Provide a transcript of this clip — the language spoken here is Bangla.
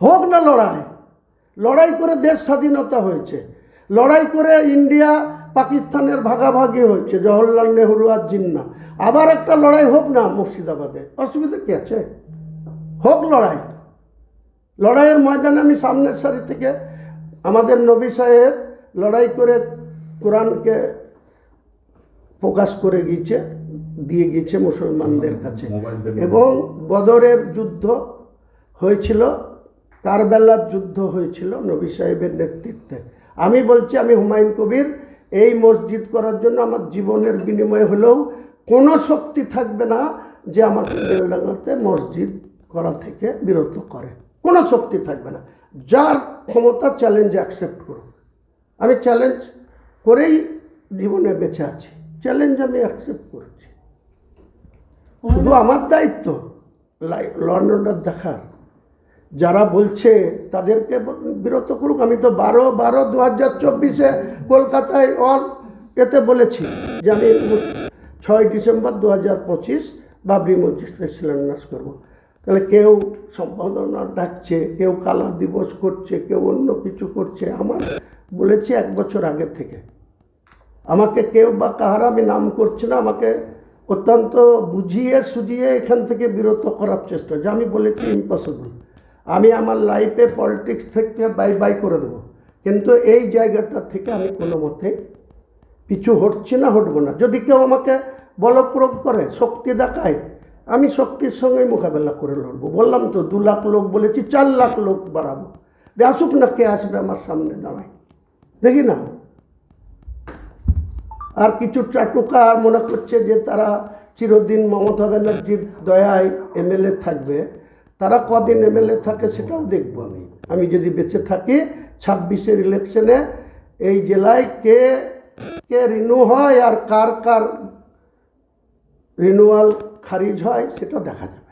হোক না লড়াই লড়াই করে দেশ স্বাধীনতা হয়েছে লড়াই করে ইন্ডিয়া পাকিস্তানের ভাগাভাগি হয়েছে জওহরলাল নেহরু আর জিন্না। আবার একটা লড়াই হোক না মুর্শিদাবাদে অসুবিধা কি আছে? হোক লড়াই। লড়াইয়ের ময়দানে আমি সামনের সারি থেকে আমাদের নবী সাহেব লড়াই করে কোরআনকে প্রকাশ করে গিয়েছে দিয়ে গিয়েছে মুসলমানদের কাছে। এবং বদরের যুদ্ধ হয়েছিল কারবেলার যুদ্ধ হয়েছিল নবী সাহেবের নেতৃত্বে। আমি বলছি আমি হুমায়ুন কবির এই মসজিদ করার জন্য আমার জীবনের বিনিময়ে হলেও কোনো শক্তি থাকবে না যে আমাকে বেলডাঙ্গাতে মসজিদ করা থেকে বিরত করে। কোনো শক্তি থাকবে না। যার ক্ষমতা চ্যালেঞ্জ অ্যাকসেপ্ট করুক। আমি চ্যালেঞ্জ করেই জীবনে বেঁচে আছি। চ্যালেঞ্জ আমি অ্যাকসেপ্ট করেছি। শুধু আমার দায়িত্ব লন্ড অর্ডার দেখার। যারা বলছে তাদেরকে বিরত করুক। আমি তো বারো বারো দু হাজার চব্বিশে কলকাতায় অল এতে বলেছি যে আমি ছয় ডিসেম্বর দু হাজার পঁচিশ বাবরি মসজিদে শিলান্যাস করব। তাহলে কেউ সম্পাদনা ডাকছে, কেউ কালা দিবস করছে, কেউ অন্য কিছু করছে। আমার বলেছি এক বছর আগে থেকে। আমাকে কেউ বা কাহার আমি নাম করছি না, আমাকে অত্যন্ত বুঝিয়ে সুঝিয়ে এখান থেকে বিরত করার চেষ্টা। যে আমি বলেছি ইম্পসিবল আমি আমার লাইফে পলিটিক্স থেকে বাই বাই করে দেবো। কিন্তু এই জায়গাটা থেকে আমি কোনো মতে পিছু হটছি না, হটবো না। যদি কেউ আমাকে বলপ্রয়োগ করে, শক্তি দেখায়, আমি শক্তির সঙ্গে মোকাবেলা করে লড়বো। বললাম তো, দু লাখ লোক বলেছি, চার লাখ লোক বাড়াবো। যে আসুক না, কে আসবে আমার সামনে দাঁড়ায়। দেখি না। আর কিছু চাটুকা মনে করছে যে তারা চিরদিন মমতা ব্যানার্জির দয়ায় এমএলএ থাকবে। তারা কদিন এমএলএ থাকে সেটাও দেখব আমি। আমি যদি বেঁচে থাকি, ছাব্বিশের ইলেকশনে এই জেলায় কে কে রিনু হয় আর কার কার রিনুয়াল খারিজ হয়, সেটা দেখা যাবে।